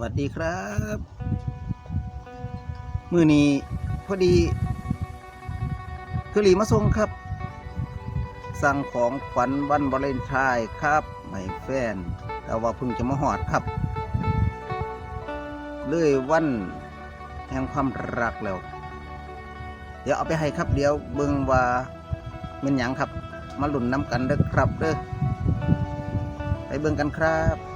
วัสดีครับ มือนี้พอดีคือหลีมาส่งครับ สั่งของขวัญวันวาเลนไทน์ครับให้แฟน แต่ว่าเพิ่งจะมาหอดครับ เลยวันแห่งความรักแล้ว เดี๋ยวเอาไปให้ครับเดี๋ยวเบิ่งว่าเป็นหยังครับ มาหลุ่นน้ำกันเด้อครับเด้อไปเบิ่งกันครับ